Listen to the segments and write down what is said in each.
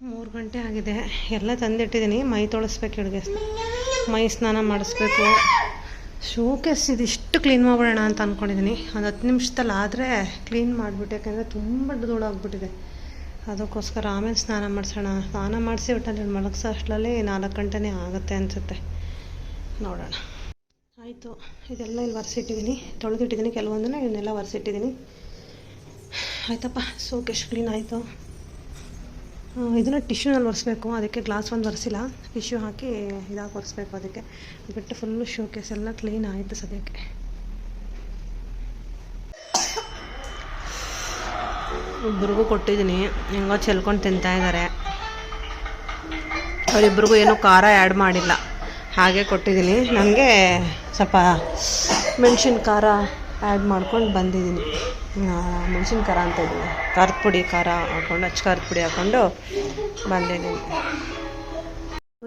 ಮೂರು ಗಂಟೆ ಆಗಿದೆ. ಎಲ್ಲ ತಂದಿಟ್ಟಿದ್ದೀನಿ ಮೈ ತೊಳಸ್ಬೇಕು ಇಡ್ಗೆ ಮೈ ಸ್ನಾನ ಮಾಡಿಸ್ಬೇಕು. ಶೋಕೇಸ್ ಇದಿಷ್ಟು ಕ್ಲೀನ್ ಮಾಡ್ಬಿಡೋಣ ಅಂತ ಅಂದ್ಕೊಂಡಿದ್ದೀನಿ ಒಂದು ಹತ್ತು ನಿಮಿಷದಲ್ಲಿ ಆದರೆ ಕ್ಲೀನ್ ಮಾಡಿಬಿಟ್ಟು, ಯಾಕೆಂದರೆ ತುಂಬ ಧೂಳಾಗ್ಬಿಟ್ಟಿದೆ. ಅದಕ್ಕೋಸ್ಕರ ಆಮೇಲೆ ಸ್ನಾನ ಮಾಡಿಸೋಣ. ಸ್ನಾನ ಮಾಡಿಸಿ ಒಟ್ಟಲ್ಲಿ ಮಲಗಿಸೋ ಅಷ್ಟರಲ್ಲಿ ನಾಲ್ಕು ಗಂಟೆನೇ ಆಗುತ್ತೆ ಅನಿಸುತ್ತೆ. ನೋಡೋಣ. ಆಯಿತು. ಇದೆಲ್ಲ ಇಲ್ಲಿ ಒರೆಸಿಟ್ಟಿದ್ದೀನಿ ತೊಳೆದಿಟ್ಟಿದ್ದೀನಿ ಕೆಲವೊಂದನ್ನ ಇವನ್ನೆಲ್ಲ ಒರೆಸಿಟ್ಟಿದ್ದೀನಿ ಆಯ್ತಪ್ಪ. ಶೋಕೇಶ್ ಕ್ಲೀನ್ ಆಯಿತು. ಇದನ್ನು ಟಿಶ್ಯೂನಲ್ಲಿ ಒರೆಸ್ಬೇಕು. ಅದಕ್ಕೆ ಗ್ಲಾಸ್ ಒಂದು ಒರೆಸಿಲ್ಲ. ಟಿಶ್ಯೂ ಹಾಕಿ ಇದಾಗಿ ಒರೆಸ್ಬೇಕು ಅದಕ್ಕೆ. ಬಿಟ್ಟು ಫುಲ್ಲು ಶೋಕೇಸ್ ಎಲ್ಲ ಕ್ಲೀನ್ ಆಯಿತು ಸದ್ಯಕ್ಕೆ. ಇಬ್ಬರಿಗೂ ಕೊಟ್ಟಿದ್ದೀನಿ ಹೆಂಗೋ ಚೆಲ್ಕೊಂಡು ತಿಂತಾ ಇದ್ದಾರೆ ಅವರಿಬ್ಬರಿಗೂ ಏನೂ ಖಾರ ಆ್ಯಡ್ ಮಾಡಿಲ್ಲ. ಹಾಗೆ ಕೊಟ್ಟಿದ್ದೀನಿ ನನಗೆ ಸ್ವಲ್ಪ ಮೆಣಸಿನ ಖಾರ ಆ್ಯಡ್ ಮಾಡ್ಕೊಂಡು ಬಂದಿದ್ದೀನಿ. ಮೆಣಸಿನ ಖಾರ ಅಂತ ಇದ್ದೀನಿ. ಖಾರದ ಪುಡಿ, ಖಾರ ಹಾಕ್ಕೊಂಡು ಅಚ್ಚ ಖಾರದ ಪುಡಿ ಹಾಕ್ಕೊಂಡು ಬಂದಿದ್ದೀನಿ.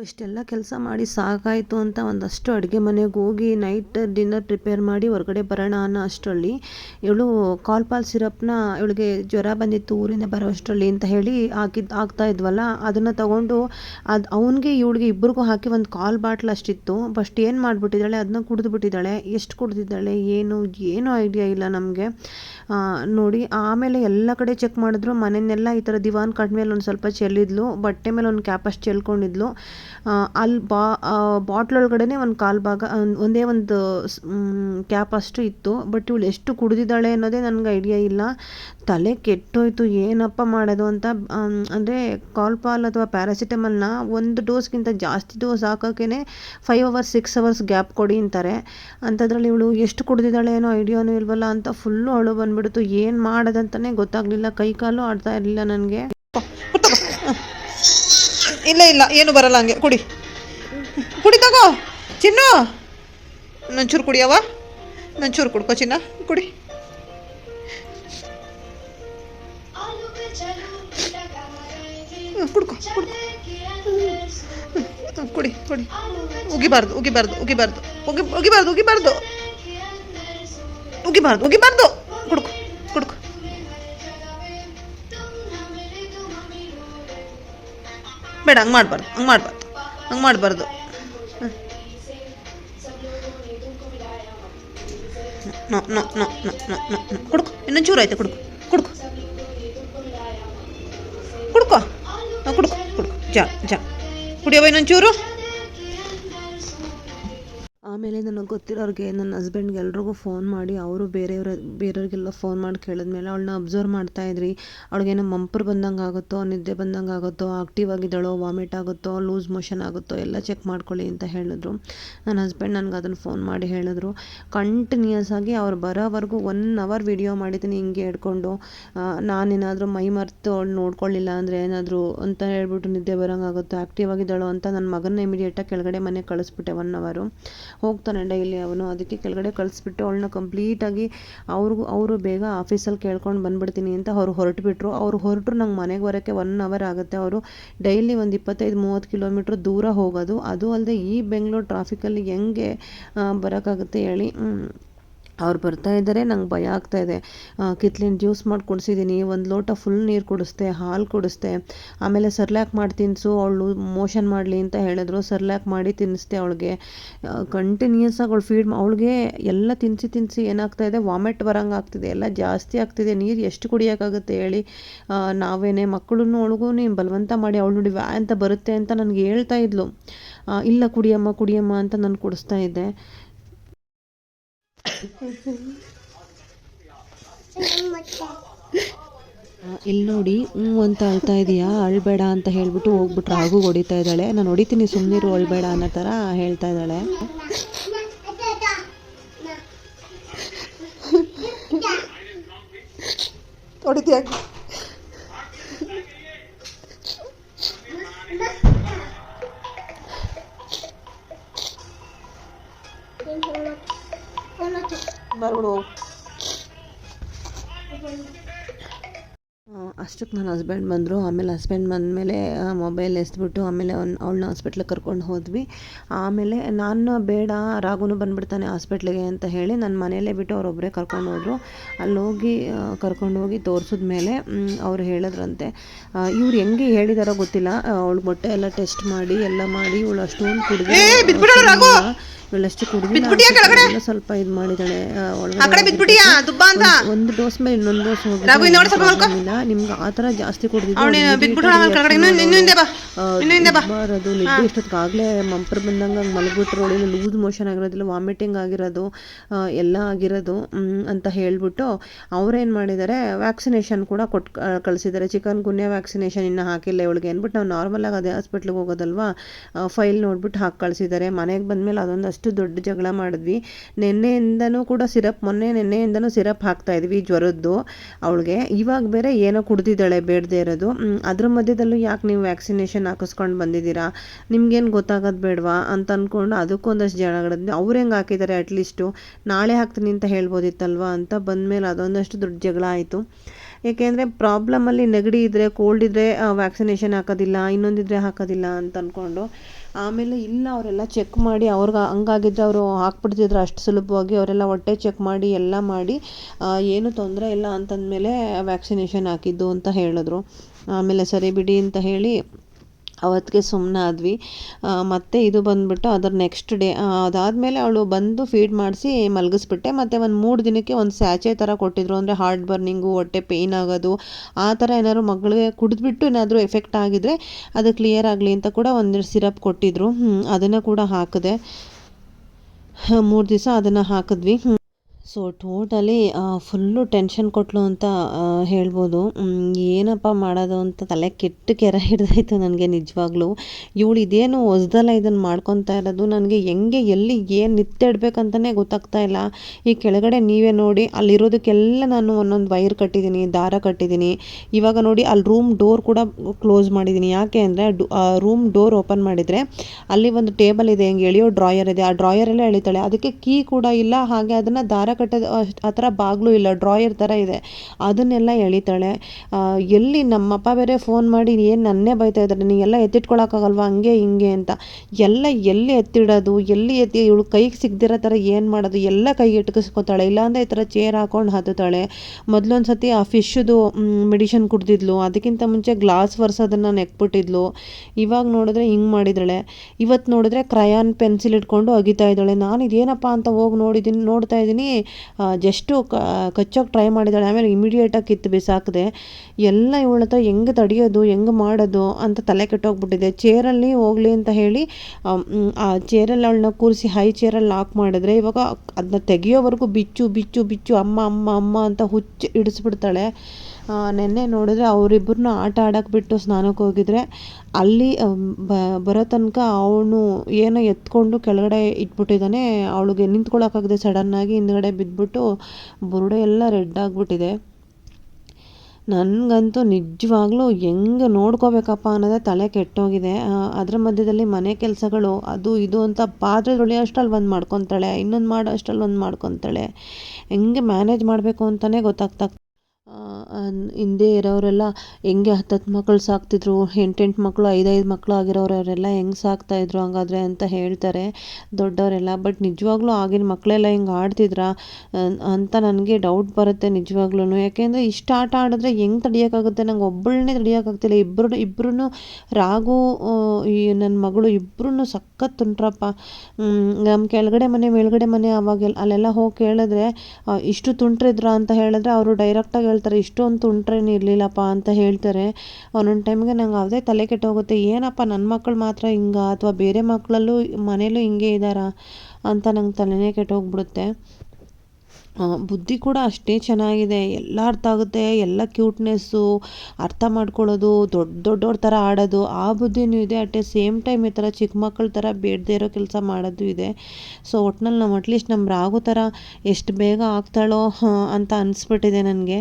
ಇಷ್ಟೆಲ್ಲ ಕೆಲಸ ಮಾಡಿ ಸಾಕಾಯಿತು ಅಂತ ಒಂದಷ್ಟು ಅಡುಗೆ ಮನೆಗೆ ಹೋಗಿ ನೈಟ್ ಡಿನ್ನರ್ ಪ್ರಿಪೇರ್ ಮಾಡಿ ಹೊರಗಡೆ ಬರೋಣ ಅನ್ನೋ ಅಷ್ಟರಲ್ಲಿ ಇವಳು ಕಾಲ್ ಪಾಲ್ ಸಿರಪ್ನ ಇವಳಿಗೆ ಜ್ವರ ಬಂದಿತ್ತು, ಊರಿಂದ ಬರೋ ಅಷ್ಟರಲ್ಲಿ ಅಂತ ಹೇಳಿ ಹಾಕಿದ್ದು ಹಾಕ್ತಾ ಇದ್ವಲ್ಲ, ಅದನ್ನು ತಗೊಂಡು ಅದು ಅವನಿಗೆ ಇವಳಿಗೆ ಇಬ್ಬರಿಗೂ ಹಾಕಿ ಒಂದು ಕಾಲ್ ಬಾಟ್ಲ್ ಅಷ್ಟಿತ್ತು. ಫಸ್ಟ್ ಏನು ಮಾಡಿಬಿಟ್ಟಿದ್ದಾಳೆ ಅದನ್ನ ಕುಡಿದ್ಬಿಟ್ಟಿದ್ದಾಳೆ. ಎಷ್ಟು ಕುಡಿದಿದ್ದಾಳೆ, ಏನು, ಏನೂ ಐಡಿಯಾ ಇಲ್ಲ ನಮಗೆ. ನೋಡಿ, ಆಮೇಲೆ ಎಲ್ಲ ಕಡೆ ಚೆಕ್ ಮಾಡಿದ್ರು ಮನೆಯನ್ನೆಲ್ಲ ಈ ಥರ ದಿವಾನ್ ಕಟ್ ಮೇಲೆ ಒಂದು ಸ್ವಲ್ಪ ಚೆಲ್ಲಿದ್ಲು, ಬಟ್ಟೆ ಮೇಲೆ ಒಂದು ಕ್ಯಾಪ್ ಅಷ್ಟು ಚೆಲ್ಕೊಂಡಿದ್ಲು. ಅಲ್ಲಿ ಬಾ ಬಾಟ್ಲ್ ಒಳಗಡೆನೇ ಒಂದು ಕಾಲು ಭಾಗ ಒಂದೇ ಒಂದು ಕ್ಯಾಪ್ ಅಷ್ಟು ಇತ್ತು. ಬಟ್ ಇವಳು ಎಷ್ಟು ಕುಡಿದಿದ್ದಾಳೆ ಅನ್ನೋದೇ ನನಗೆ ಐಡಿಯಾ ಇಲ್ಲ. ತಲೆ ಕೆಟ್ಟೋಯ್ತು, ಏನಪ್ಪ ಮಾಡೋದು ಅಂತ. ಅಂದರೆ ಕಾಲ್ಪಾಲ್ ಅಥವಾ ಪ್ಯಾರಾಸಿಟಮಲ್ನ ಒಂದು ಡೋಸ್ಗಿಂತ ಜಾಸ್ತಿ dose ಹಾಕೋಕ್ಕೇ five hours, six hours gap ಕೊಡಿ ಅಂತಾರೆ. ಅಂಥದ್ರಲ್ಲಿ ಇವಳು ಎಷ್ಟು ಕುಡಿದಿದ್ದಾಳೆ ಏನೋ ಐಡಿಯಾನೂ ಇಲ್ವಲ್ಲ ಅಂತ ಫುಲ್ಲು ಅಳು ಬಂದ್ಬಿಡ್ತು. ಏನು ಮಾಡೋದಂತಲೇ ಗೊತ್ತಾಗಲಿಲ್ಲ. ಕೈ ಕಾಲು ಆಡ್ತಾ ಇರಲಿಲ್ಲ ನನಗೆ. ಇಲ್ಲ ಇಲ್ಲ, ಏನು ಬರಲ್ಲ ಹಂಗೆ. ಕುಡಿ. ಕುಡಿ ತಗೋ ಚಿನ್ನು? ನಂಚೂರು ಕುಡಿಯವ ನಂಚೂರು ಕುಡ್ಕೋ ಚಿನ್ನ. ಕುಡಿ. ಕುಡ್ಕೋ ಕುಡ್ಕೋ. ಕುಡಿ ಕುಡಿ. ಉಗಿಬಾರ್ದು ಉಗಿಬಾರ್ದು ಉಗಿಬಾರ್ದು. ಉಗಿ, ಉಗಿಬಾರ್ದು ಉಗಿಬಾರ್ದು. ಉಗಿಬಾರ್ದು ಉಗಿಬಾರ್ದು. ಬೇಡ, ಹಂಗೆ ಮಾಡಬಾರ್ದು ಹಂಗೆ ಮಾಡಬಾರ್ದು ಹಂಗೆ ಮಾಡಬಾರ್ದು. No no no no no no ಕುಡ್ಕೊ ಇನ್ನೊಂದು ಚೂರು ಆಯ್ತು, ಕುಡ್ಕೊ ಕುಡ್ಕೊ. ಕುಡ್ಕೊ ಕುಡ್ಕೊ ಕುಡ್ಕೊ. ಜಾ ಜಾ. ಕುಡಿಯವ ಇನ್ನೊಂದು ಚೂರು ಆಮೇಲೆ ನನಗೆ ಗೊತ್ತಿರೋರಿಗೆ ನನ್ನ ಹಸ್ಬೆಂಡ್ಗೆ ಎಲ್ರಿಗೂ ಫೋನ್ ಮಾಡಿ, ಅವರು ಬೇರೆಯವ್ರ, ಬೇರೆಯವ್ರಿಗೆಲ್ಲ ಫೋನ್ ಮಾಡಿ ಕೇಳಿದ್ಮೇಲೆ ಅವಳನ್ನ ಅಬ್ಸರ್ವ್ ಮಾಡ್ತಾ ಇದ್ರಿ. ಅವಳಿಗೇನೋ ಮಂಪರ್ ಬಂದಂಗೆ ಆಗುತ್ತೋ, ನಿದ್ದೆ ಬಂದಂಗೆ ಆಗುತ್ತೋ ಆಕ್ಟಿವ್ ಆಗಿದ್ದಾಳೋ ವಾಮಿಟ್ ಆಗುತ್ತೋ ಲೂಸ್ ಮೋಷನ್ ಆಗುತ್ತೋ, ಎಲ್ಲ ಚೆಕ್ ಮಾಡ್ಕೊಳ್ಳಿ ಅಂತ ಹೇಳಿದ್ರು. ನನ್ನ ಹಸ್ಬೆಂಡ್ ನನಗೆ ಅದನ್ನು ಫೋನ್ ಮಾಡಿ ಹೇಳಿದ್ರು. ಕಂಟಿನ್ಯೂಸ್ ಆಗಿ ಅವ್ರು ಬರೋವರೆಗೂ ಒನ್ ಅವರ್ ವಿಡಿಯೋ ಮಾಡಿದ್ದೀನಿ, ಹಿಂಗೆ ಹಿಡ್ಕೊಂಡು ನಾನೇನಾದರೂ ಮೈ ಮರೆತು ಅವಳು ನೋಡ್ಕೊಳ್ಳಿಲ್ಲ ಅಂದರೆ ಏನಾದರೂ ಅಂತ ಹೇಳ್ಬಿಟ್ಟು ನಿದ್ದೆ ಬರೋಂಗಾಗುತ್ತೋ ಆ್ಯಕ್ಟಿವ್ ಆಗಿದ್ದಾಳೋ ಅಂತ ನನ್ನ ಮಗನ ಇಮಿಡಿಯೇಟಾಗಿ ಕೆಳಗಡೆ ಮನೆ ಕಳಿಸ್ಬಿಟ್ಟೆ ಒನ್ ಅವರು ಹೋಗ್ತಾನೆ ಡೈಲಿ ಅವನು. ಅದಕ್ಕೆ ಕೆಳಗಡೆ ಕಳಿಸ್ಬಿಟ್ಟು ಅವಳನ್ನ ಕಂಪ್ಲೀಟಾಗಿ ಅವ್ರಿಗೂ, ಅವರು ಬೇಗ ಆಫೀಸಲ್ಲಿ ಕೇಳ್ಕೊಂಡು ಬಂದ್ಬಿಡ್ತೀನಿ ಅಂತ ಅವ್ರು ಹೊರಟುಬಿಟ್ರು. ಅವ್ರು ಹೊರಟರು ನಂಗೆ ಮನೆಗೆ ಬರೋಕ್ಕೆ ಒನ್ ಅವರ್ ಆಗುತ್ತೆ. ಅವರು ಡೈಲಿ ಒಂದು ಇಪ್ಪತ್ತೈದು, ಮೂವತ್ತು ಕಿಲೋಮೀಟ್ರ್ ದೂರ ಹೋಗೋದು. ಅದು ಅಲ್ಲದೆ ಈ ಬೆಂಗಳೂರು ಟ್ರಾಫಿಕಲ್ಲಿ ಹೆಂಗೆ ಬರೋಕ್ಕಾಗುತ್ತೆ ಹೇಳಿ. ಅವ್ರು ಬರ್ತಾ ಇದ್ದಾರೆ, ನಂಗೆ ಭಯ ಆಗ್ತಾ ಇದೆ. ಕಿತ್ಲಿನ ಜ್ಯೂಸ್ ಮಾಡಿ ಕುಡಿಸಿದ್ದೀನಿ ಒಂದು ಲೋಟ ಫುಲ್ ನೀರು ಕುಡಿಸ್ದೆ, ಹಾಲು ಕುಡಿಸ್ದೆ. ಆಮೇಲೆ ಸರ್ಲ್ಯಾಕ್ ಮಾಡಿ ತಿನ್ನಿಸು ಅವಳು ಮೋಷನ್ ಮಾಡಲಿ ಅಂತ ಹೇಳಿದ್ರು. ಸರ್ಲ್ಯಾಕ್ ಮಾಡಿ ತಿನ್ನಿಸ್ದೆ ಅವಳಿಗೆ. ಕಂಟಿನ್ಯೂಸ್ ಆಗಿ ಅವಳು ಫೀಡ್ ಅವಳಿಗೆ ಎಲ್ಲ ತಿನ್ನಿಸಿ ತಿನ್ನಿಸಿ ಏನಾಗ್ತಾ ಇದೆ ವಾಮಿಟ್ ಬರೋಂಗೆ ಆಗ್ತಿದೆ. ಎಲ್ಲ ಜಾಸ್ತಿ ಆಗ್ತಿದೆ. ನೀರು ಎಷ್ಟು ಕುಡಿಯೋಕ್ಕಾಗುತ್ತೆ ಹೇಳಿ. ನಾವೇನೇ ಮಕ್ಕಳನ್ನು ಅವಳಿಗೂ ನೀನು ಬಲವಂತ ಮಾಡಿ, ಅವಳು ನೋಡಿ ವ್ಯಾ ಅಂತ ಬರುತ್ತೆ ಅಂತ ನನಗೆ ಹೇಳ್ತಾ ಇದ್ಲು. ಇಲ್ಲ ಕುಡಿಯಮ್ಮ ಕುಡಿಯಮ್ಮ ಅಂತ ನಾನು ಕುಡಿಸ್ತಾ ಇದ್ದೆ. ಇಲ್ಲಿ ನೋಡಿ, ಹ್ಞೂ ಅಂತ ಅಳ್ತಾ ಇದೀಯಾ? ಅಳ್ಬೇಡ ಅಂತ ಹೇಳ್ಬಿಟ್ಟು ಹೋಗ್ಬಿಟ್ರೆ. ಹಾಗೂ ಹೊಡಿತಾ ಇದ್ದಾಳೆ. ನಾನು ಹೊಡಿತೀನಿ ಸುಮ್ಮನಿರು ಅಳ್ಬೇಡ ಅನ್ನೋ ಥರ ಹೇಳ್ತಾ ಇದ್ದಾಳೆ. ಹೊಡಿತೀಯ? ಬರ್ಬಿಡು ಅಷ್ಟಕ್ಕೆ ನನ್ನ ಹಸ್ಬೆಂಡ್ ಬಂದರು. ಆಮೇಲೆ ಹಸ್ಬೆಂಡ್ ಬಂದಮೇಲೆ ಮೊಬೈಲ್ ಎಸ್ಬಿಟ್ಟು ಆಮೇಲೆ ಅವ್ನು ಅವಳನ್ನ ಹಾಸ್ಪಿಟ್ಲಿಗೆ ಕರ್ಕೊಂಡು ಹೋದ್ವಿ. ಆಮೇಲೆ ನಾನು ಬೇಡ ರಾಗುನು ಬಂದುಬಿಡ್ತಾನೆ ಹಾಸ್ಪಿಟ್ಲಿಗೆ ಅಂತ ಹೇಳಿ ನನ್ನ ಮನೆಯಲ್ಲೇ ಬಿಟ್ಟು ಅವರೊಬ್ಬರೇ ಕರ್ಕೊಂಡು ಹೋದರು. ಅಲ್ಲಿ ಹೋಗಿ ಕರ್ಕೊಂಡು ಹೋಗಿ ತೋರಿಸಿದ್ಮೇಲೆ ಅವ್ರು ಹೇಳಿದ್ರಂತೆ ಇವ್ರು ಹೆಂಗೆ ಹೇಳಿದಾರೋ ಗೊತ್ತಿಲ್ಲ. ಅವಳು ಮೊಟ್ಟೆ ಎಲ್ಲ ಟೆಸ್ಟ್ ಮಾಡಿ ಎಲ್ಲ ಮಾಡಿ ಇವಳು ಅಷ್ಟೊಂದು ಕುಡಿದು ಇವಳಷ್ಟು ಕುಡಿದು ಸ್ವಲ್ಪ ಇದು ಮಾಡಿದಾಳೆ ಒಂದು ಡೋಸ್ ಮೇಲೆ ಇನ್ನೊಂದು ಡೋಸ್ ನಿಮ್ಗೆ ಆ ತರ ಜಾಸ್ತಿ ಕುಡಿದಿದ್ದು ನಿದ್ದೆ ಇಷ್ಟೊತ್ತಿಗಾಗಲೇ ಮಂಪರ್ ಬಂದಂಗ ಮಲಗ್ಬಿಟ್ರು ಅವಳಿಲ್ಲ ಲೂಸ್ ಮೋಷನ್ ಆಗಿರೋದಿಲ್ಲ ವಾಮಿಟಿಂಗ್ ಆಗಿರೋದು ಎಲ್ಲ ಆಗಿರೋದು ಅಂತ ಹೇಳ್ಬಿಟ್ಟು ಅವ್ರೇನು ಮಾಡಿದ್ದಾರೆ ವ್ಯಾಕ್ಸಿನೇಷನ್ ಕೂಡ ಕೊಟ್ಟು ಕಳಿಸಿದ್ದಾರೆ ಚಿಕನ್ ಗುನ್ಯ ವ್ಯಾಕ್ಸಿನೇಷನ್ ಇನ್ನೂ ಹಾಕಿಲ್ಲ ಇವಳಿಗೆ ಅಂದ್ಬಿಟ್ಟು ನಾವು ನಾರ್ಮಲಾಗಿ ಅದೇ ಹಾಸ್ಪಿಟ್ಲಿಗೆ ಹೋಗೋದಲ್ವಾ ಫೈಲ್ ನೋಡ್ಬಿಟ್ಟು ಹಾಕಿ ಕಳಿಸಿದ್ದಾರೆ ಮನೆಗೆ ಬಂದಮೇಲೆ ಅದೊಂದು ಅಷ್ಟು ದೊಡ್ಡ ಜಗಳ ಮಾಡಿದ್ವಿ. ನಿನ್ನೆಯಿಂದನೂ ಕೂಡ ಸಿರಪ್, ಮೊನ್ನೆ ನಿನ್ನೆಯಿಂದನೂ ಸಿರಪ್ ಹಾಕ್ತಾ ಇದ್ವಿ ಜ್ವರದ್ದು. ಅವಳಿಗೆ ಇವಾಗ ಬೇರೆ ಏನೋ ಕುಡ್ದಿದ್ದಾಳೆ, ಬೇಡದೇ ಇರೋದು. ಅದ್ರ ಮಧ್ಯದಲ್ಲೂ ಯಾಕೆ ನೀವು ವ್ಯಾಕ್ಸಿನೇಷನ್ ಹಾಕಿಸ್ಕೊಂಡು ಬಂದಿದ್ದೀರಾ? ನಿಮ್ಗೇನು ಗೊತ್ತಾಗೋದು ಬೇಡವಾ? ಅಂತ ಅಂದ್ಕೊಂಡು ಅದಕ್ಕೊಂದಷ್ಟು ಜಗಳದ್ದು ಅವ್ರು ಹೆಂಗೆ ಹಾಕಿದ್ದಾರೆ ಅಟ್ಲೀಸ್ಟು ನಾಳೆ ಹಾಕ್ತೀನಿ ಅಂತ ಹೇಳ್ಬೋದಿತ್ತಲ್ವ ಅಂತ ಬಂದಮೇಲೆ ಅದೊಂದಷ್ಟು ದೊಡ್ಡ ಜಗಳ ಆಯಿತು. ಏಕೆಂದರೆ ಪ್ರಾಬ್ಲಮಲ್ಲಿ ನೆಗಡಿ ಇದ್ದರೆ ಕೋಲ್ಡ್ ಇದ್ದರೆ ವ್ಯಾಕ್ಸಿನೇಷನ್ ಹಾಕೋದಿಲ್ಲ, ಇನ್ನೊಂದಿದ್ರೆ ಹಾಕೋದಿಲ್ಲ ಅಂತ ಅಂದ್ಕೊಂಡು ಆಮೇಲೆ ಇಲ್ಲ, ಅವರೆಲ್ಲ ಚೆಕ್ ಮಾಡಿ, ಅವ್ರಿಗೆ ಹಂಗಾಗಿದ್ರೆ ಅವರು ಹಾಕ್ಬಿಡ್ತಿದ್ರು ಅಷ್ಟು ಸುಲಭವಾಗಿ, ಅವರೆಲ್ಲ ಹೊಟ್ಟೆ ಚೆಕ್ ಮಾಡಿ, ಎಲ್ಲ ಮಾಡಿ ಏನು ತೊಂದರೆ ಇಲ್ಲ ಅಂತಂದಮೇಲೆ ವ್ಯಾಕ್ಸಿನೇಷನ್ ಹಾಕಿದ್ದು ಅಂತ ಹೇಳಿದ್ರು. ಆಮೇಲೆ ಸರಿ ಬಿಡಿ ಅಂತ ಹೇಳಿ ಅವತ್ತಿಗೆ ಸುಮ್ಮನಾದ್ವಿ ಮತ್ತೆ ಇದು ಬಂದ್ಬಿಟ್ಟು ಅದರ ನೆಕ್ಸ್ಟ್ ಡೇ ಅದಾದಮೇಲೆ ಅವಳು ಬಂದು ಫೀಡ್ ಮಾಡಿಸಿ ಮಲಗಿಸ್ಬಿಟ್ಟೆ. ಮತ್ತು ಒಂದು ಮೂರು ದಿನಕ್ಕೆ ಒಂದು ಸ್ಯಾಚೆ ಥರ ಕೊಟ್ಟಿದ್ರು. ಅಂದರೆ ಹಾರ್ಟ್ ಬರ್ನಿಂಗು ಹೊಟ್ಟೆ ಪೇಯ್ನ್ ಆಗೋದು, ಆ ಥರ ಏನಾದ್ರು ಮಗಳಿಗೆ ಕುಡಿದ್ಬಿಟ್ಟು ಏನಾದರೂ ಎಫೆಕ್ಟ್ ಆಗಿದ್ರೆ ಅದು ಕ್ಲಿಯರ್ ಆಗಲಿ ಅಂತ ಕೂಡ ಒಂದು ಸಿರಪ್ ಕೊಟ್ಟಿದ್ರು. ಅದನ್ನು ಕೂಡ ಹಾಕಿದೆ, ಮೂರು ದಿವಸ ಅದನ್ನು ಹಾಕಿದ್ವಿ. ಸೊ ಟೋಟಲಿ ಫುಲ್ಲು ಟೆನ್ಷನ್ ಕೊಟ್ಲು ಅಂತ ಹೇಳ್ಬೋದು. ಏನಪ್ಪ ಮಾಡೋದು ಅಂತ ತಲೆ ಕೆಟ್ಟು ಕೆರೆ ಹಿಡ್ದಾಯ್ತು ನನಗೆ ನಿಜವಾಗ್ಲೂ. ಇವಳು ಇದೇನು ಹೊಸ್ದಲ್ಲ ಇದನ್ನು ಮಾಡ್ಕೊತಾ ಇರೋದು. ನನಗೆ ಹೆಂಗೆ, ಎಲ್ಲಿ, ಏನು ನಿತ್ತಿಡ್ಬೇಕಂತಲೇ ಗೊತ್ತಾಗ್ತಾ ಇಲ್ಲ. ಈ ಕೆಳಗಡೆ ನೀವೇ ನೋಡಿ, ಅಲ್ಲಿರೋದಕ್ಕೆಲ್ಲ ನಾನು ಒಂದೊಂದು ವೈರ್ ಕಟ್ಟಿದ್ದೀನಿ, ದಾರ ಕಟ್ಟಿದ್ದೀನಿ. ಇವಾಗ ನೋಡಿ, ಅಲ್ಲಿ ರೂಮ್ ಡೋರ್ ಕೂಡ ಕ್ಲೋಸ್ ಮಾಡಿದ್ದೀನಿ. ಯಾಕೆ ಅಂದರೆ ರೂಮ್ ಡೋರ್ ಓಪನ್ ಮಾಡಿದರೆ ಅಲ್ಲಿ ಒಂದು ಟೇಬಲ್ ಇದೆ, ಹೆಂಗೆ ಎಳೆಯೋ ಡ್ರಾಯರ್ ಇದೆ. ಆ ಡ್ರಾಯರಲ್ಲೇ ಎಳಿತಾಳೆ. ಅದಕ್ಕೆ ಕೀ ಕೂಡ ಇಲ್ಲ. ಹಾಗೆ ಅದನ್ನು ದಾರ ಕಟ್ಟೋದು ಅಷ್ಟು ಆ ಥರ ಬಾಗಿಲು ಇಲ್ಲ, ಡ್ರಾಯರ್ ಥರ ಇದೆ. ಅದನ್ನೆಲ್ಲ ಎಳಿತಾಳೆ. ಎಲ್ಲಿ ನಮ್ಮಪ್ಪ ಬೇರೆ ಫೋನ್ ಮಾಡಿ, ಏನು ನನ್ನೇ ಬೈತಾ ಇದ್ದಾರೆ? ನೀವೆಲ್ಲ ಎತ್ತಿಟ್ಕೊಳಕ್ಕಾಗಲ್ವಾ? ಹಂಗೆ, ಹಿಂಗೆ ಅಂತ. ಎಲ್ಲ ಎಲ್ಲಿ ಎತ್ತಿಡೋದು? ಎಲ್ಲಿ ಎತ್ತಿ, ಇವಳು ಕೈಗೆ ಸಿಗ್ದಿರೋ ಥರ ಏನು ಮಾಡೋದು? ಎಲ್ಲ ಕೈಗೆ ಇಟ್ಕಿಸ್ಕೊತಾಳೆ. ಇಲ್ಲಾಂದರೆ ಈ ಥರ ಚೇರ್ ಹಾಕೊಂಡು ಹತ್ತುತ್ತಾಳೆ. ಮೊದಲೊಂದು ಸತಿ ಆ ಫಿಶ್ದು ಮೆಡಿಷನ್ ಕುಡ್ದಿದ್ಲು. ಅದಕ್ಕಿಂತ ಮುಂಚೆ ಗ್ಲಾಸ್ ವರ್ಸೋದನ್ನು ನೆಕ್ಬಿಟ್ಟಿದ್ಲು. ಇವಾಗ ನೋಡಿದ್ರೆ ಹಿಂಗೆ ಮಾಡಿದಾಳೆ ಇವತ್ತು ನೋಡಿದ್ರೆ ಕ್ರಯಾನ್ ಪೆನ್ಸಿಲ್ ಇಟ್ಕೊಂಡು ಅಗಿತಾ ಇದ್ದಾಳೆ. ನಾನು ಇದೇನಪ್ಪ ಅಂತ ಹೋಗಿ ನೋಡಿದ್ದೀನಿ ನೋಡ್ತಾ ಇದ್ದೀನಿ. ಜಸ್ಟು ಕಚ್ಚೋಕೆ ಟ್ರೈ ಮಾಡಿದ್ದಾಳೆ ಆಮೇಲೆ ಇಮಿಡಿಯೇಟಾಗಿ ಕಿತ್ತು ಬಿಸಾಕಿದೆ. ಎಲ್ಲ ಇವಳ ಹತ್ರ ಹೆಂಗೆ ತಡೆಯೋದು ಹೆಂಗೆ ಮಾಡೋದು ಅಂತ ತಲೆ ಕೆಟ್ಟೋಗ್ಬಿಟ್ಟಿದೆ. ಚೇರಲ್ಲಿ ಹೋಗಲಿ ಅಂತ ಹೇಳಿ ಆ, ಚೇರಲ್ಲಿ ಅವಳನ್ನ ಕೂರಿಸಿ ಹೈ ಚೇರಲ್ಲಿ ಲಾಕ್ ಮಾಡಿದ್ರೆ ಇವಾಗ ಅದನ್ನ ತೆಗಿಯೋವರೆಗೂ ಬಿಚ್ಚು ಬಿಚ್ಚು ಬಿಚ್ಚು ಅಮ್ಮ ಅಮ್ಮ ಅಮ್ಮ ಅಂತ ಹುಚ್ಚು ಹಿಡಿಸ್ಬಿಡ್ತಾಳೆ. ನೆನ್ನೆ ನೋಡಿದ್ರೆ ಅವರಿಬ್ಬರನ್ನ ಆಟ ಆಡಕ್ಕೆ ಬಿಟ್ಟು ಸ್ನಾನಕ್ಕೆ ಹೋಗಿದ್ರೆ. ಅಲ್ಲಿ ಬ, ಬರೋ ತನಕ ಅವನು ಏನೋ ಎತ್ಕೊಂಡು ಕೆಳಗಡೆ ಇಟ್ಬಿಟ್ಟಿದ್ದಾನೆ ಅವಳಿಗೆ ನಿಂತ್ಕೊಳ್ಳೋಕ್ಕಾಗದೆ ಸಡನ್ನಾಗಿ ಹಿಂದ್ಗಡೆ ಬಿದ್ದುಬಿಟ್ಟು ಬುರುಡೆ ಎಲ್ಲ ರೆಡ್ ಆಗಿಬಿಟ್ಟಿದೆ. ನನಗಂತೂ ನಿಜವಾಗ್ಲೂ ಹೆಂಗೆ ನೋಡ್ಕೋಬೇಕಪ್ಪ ಅನ್ನೋದೇ ತಲೆ ಕೆಟ್ಟೋಗಿದೆ. ಅದರ ಮಧ್ಯದಲ್ಲಿ ಮನೆ ಕೆಲಸಗಳು, ಅದು ಇದು ಅಂತ ಪಾತ್ರೆ ತೊಳೆಯೋ ಅಷ್ಟ್ರಲ್ಲಿ ಒಂದು ಮಾಡ್ಕೊತಾಳೆ, ಇನ್ನೊಂದು ಮಾಡೋ ಅಷ್ಟಲ್ಲಿ ಒಂದು ಮಾಡ್ಕೊತಾಳೆ. ಹೆಂಗೆ ಮ್ಯಾನೇಜ್ ಮಾಡಬೇಕು ಅಂತಲೇ ಗೊತ್ತಾಗ್ತಾ ಹಿಂದೆ ಇರೋರೆಲ್ಲ ಹೆಂಗೆ ಹತ್ತತ್ತು ಮಕ್ಕಳು ಸಾಕ್ತಿದ್ರು, ಎಂಟೆಂಟು ಮಕ್ಕಳು ಐದೈದು ಮಕ್ಕಳು ಆಗಿರೋರು ಅವರೆಲ್ಲ ಹೆಂಗೆ ಸಾಕ್ತಾಯಿದ್ರು ಹಂಗಾದ್ರೆ ಅಂತ ಹೇಳ್ತಾರೆ ದೊಡ್ಡವರೆಲ್ಲ. ಬಟ್ ನಿಜವಾಗ್ಲೂ ಆಗಿನ ಮಕ್ಕಳೆಲ್ಲ ಹಿಂಗೆ ಆಡ್ತಿದ್ರಾ ಅಂತ ನನಗೆ ಡೌಟ್ ಬರುತ್ತೆ ನಿಜವಾಗ್ಲೂ ಯಾಕೆಂದರೆ ಇಷ್ಟು ಆಟ ಆಡಿದ್ರೆ ಹೆಂಗೆ ತಡಿಯೋಕ್ಕಾಗುತ್ತೆ? ನಂಗೆ ಒಬ್ಬಳನ್ನೇ ತಡಿಯೋಕ್ಕಾಗ್ತಿಲ್ಲ. ಇಬ್ಬರು ಇಬ್ಬರೂ ರಾಗು ಈ ನನ್ನ ಮಗಳು ಇಬ್ಬರೂ ಸಖತ್ ತುಂಟ್ರಪ್ಪ ನಮ್ಮ ಕೆಳಗಡೆ ಮನೆ, ಮೇಲ್ಗಡೆ ಮನೆ ಅವಾಗೆಲ್ಲ, ಅಲ್ಲೆಲ್ಲ ಹೋಗಿ ಕೇಳಿದ್ರೆ ಇಷ್ಟು ತುಂಟ್ರಿದ್ರ ಅಂತ ಹೇಳಿದ್ರೆ ಅವರು ಡೈರೆಕ್ಟಾಗಿ ಹೇಳ್ತಾರೆ, ಇಷ್ಟೊಂದು ತುಂಟ್ರೇನು ಇರಲಿಲ್ಲಪ್ಪ ಅಂತ ಹೇಳ್ತಾರೆ. ಒಂದೊಂದು ಟೈಮ್ಗೆ ನಂಗೆ ಅದೇ ತಲೆ ಕೆಟ್ಟೋಗುತ್ತೆ. ಏನಪ್ಪ ನನ್ನ ಮಕ್ಕಳು ಮಾತ್ರ ಹಿಂಗ? ಅಥವಾ ಬೇರೆ ಮಕ್ಕಳಲ್ಲೂ ಮನೇಲೂ ಹಿಂಗೆ ಇದ್ದಾರಾ ಅಂತ ನಂಗೆ ತಲೆನೇ ಕೆಟ್ಟೋಗ್ಬಿಡುತ್ತೆ. ಬುದ್ಧಿ ಕೂಡ ಅಷ್ಟೇ ಚೆನ್ನಾಗಿದೆ. ಎಲ್ಲ ಅರ್ಥ ಆಗುತ್ತೆ. ಎಲ್ಲ ಕ್ಯೂಟ್ನೆಸ್ಸು, ಅರ್ಥ ಮಾಡ್ಕೊಳ್ಳೋದು, ದೊಡ್ಡ ದೊಡ್ಡವ್ರ ಥರ ಆಡೋದು, ಆ ಬುದ್ಧಿನೂ ಇದೆ. ಅಟ್ ಎ ಸೇಮ್ ಟೈಮ್ ಈ ಥರ ಚಿಕ್ಕ ಮಕ್ಕಳ ಥರ ಬೇಡದೇ ಇರೋ ಕೆಲಸ ಮಾಡೋದು ಇದೆ. ಸೊ ಒಟ್ನಲ್ಲಿ ನಾವು ಅಟ್ಲೀಸ್ಟ್ ನಮ್ಮ ರಾಗು ಥರ ಎಷ್ಟು ಬೇಗ ಆಗ್ತಾಳೋ ಅಂತ ಅನಿಸ್ಬಿಟ್ಟಿದೆ ನನಗೆ.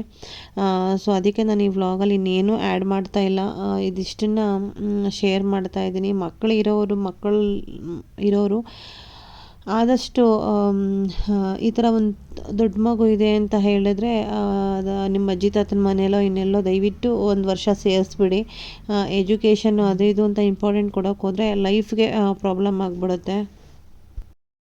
ಸೊ ಅದಕ್ಕೆ ನಾನು ಈ ವ್ಲಾಗಲ್ಲಿ ಇನ್ನೇನು ಆ್ಯಡ್ ಮಾಡ್ತಾ ಇಲ್ಲ. ಇದಿಷ್ಟನ್ನು ಶೇರ್ ಮಾಡ್ತಾ ಇದ್ದೀನಿ. ಮಕ್ಕಳು ಇರೋರು ಮಕ್ಕಳು ಇರೋರು ಆದಷ್ಟು ಈ ಥರ ಒಂದು ದೊಡ್ಡ ಮಗು ಇದೆ ಅಂತ ಹೇಳಿದ್ರೆ ಅದು ನಿಮ್ಮ ಅಜ್ಜಿ ತಾತನ ಮನೆಯಲ್ಲೋ ಇನ್ನೆಲ್ಲೋ ದಯವಿಟ್ಟು ಒಂದು ವರ್ಷ ಸೇರಿಸ್ಬಿಡಿ. ಎಜುಕೇಷನ್ನು ಅದು ಇದು ಅಂತ ಇಂಪಾರ್ಟೆಂಟ್ ಕೊಡೋಕ್ಕೋದ್ರೆ ಲೈಫ್ಗೆ ಪ್ರಾಬ್ಲಮ್ ಆಗಿಬಿಡುತ್ತೆ.